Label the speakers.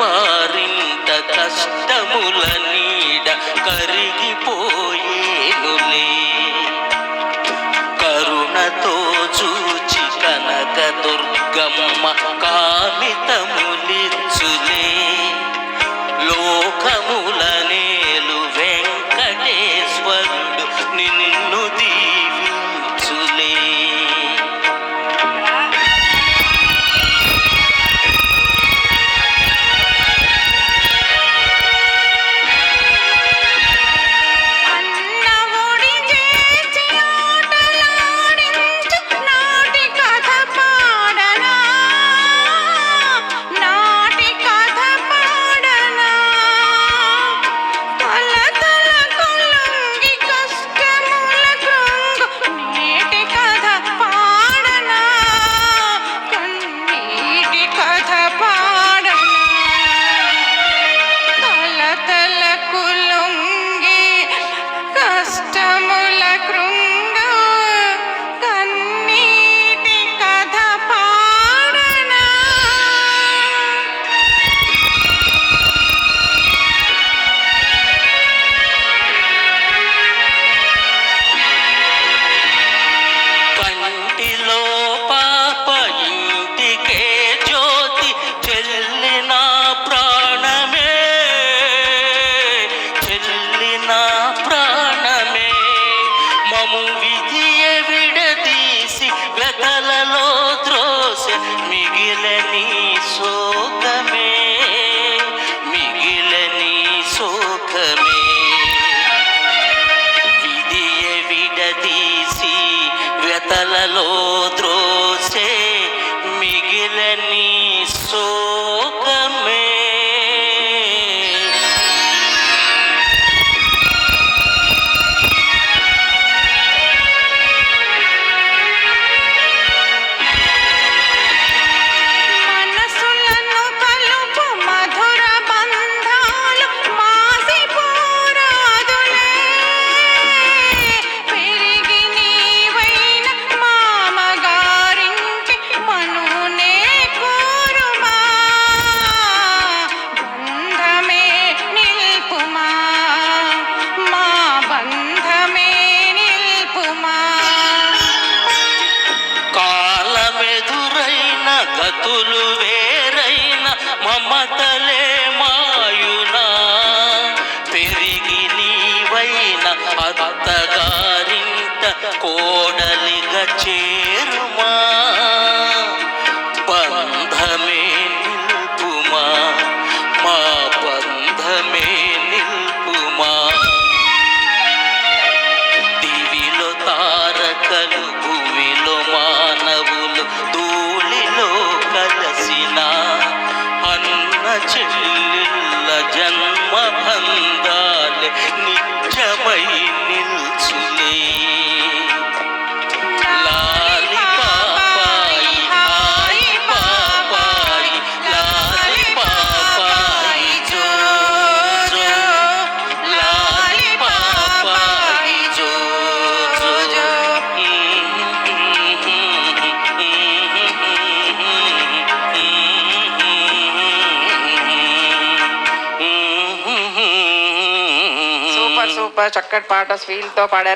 Speaker 1: వారింత కష్టముల
Speaker 2: నీడ కరిగిపోయేనులే కరుణతో చూచి కనక దుర్గమ్మ కామితము శోకమే మిగిలని శోకమే విధియ విడదీసి వ్యతలలో గతులు వేరైన మమతలే మాయునా. తిరిగి నీవైన అత్తగారింత కోడలిగా చేరుమా. 这
Speaker 3: సూపర్ చక్కటి పాట స్వీల్తో పాడారు.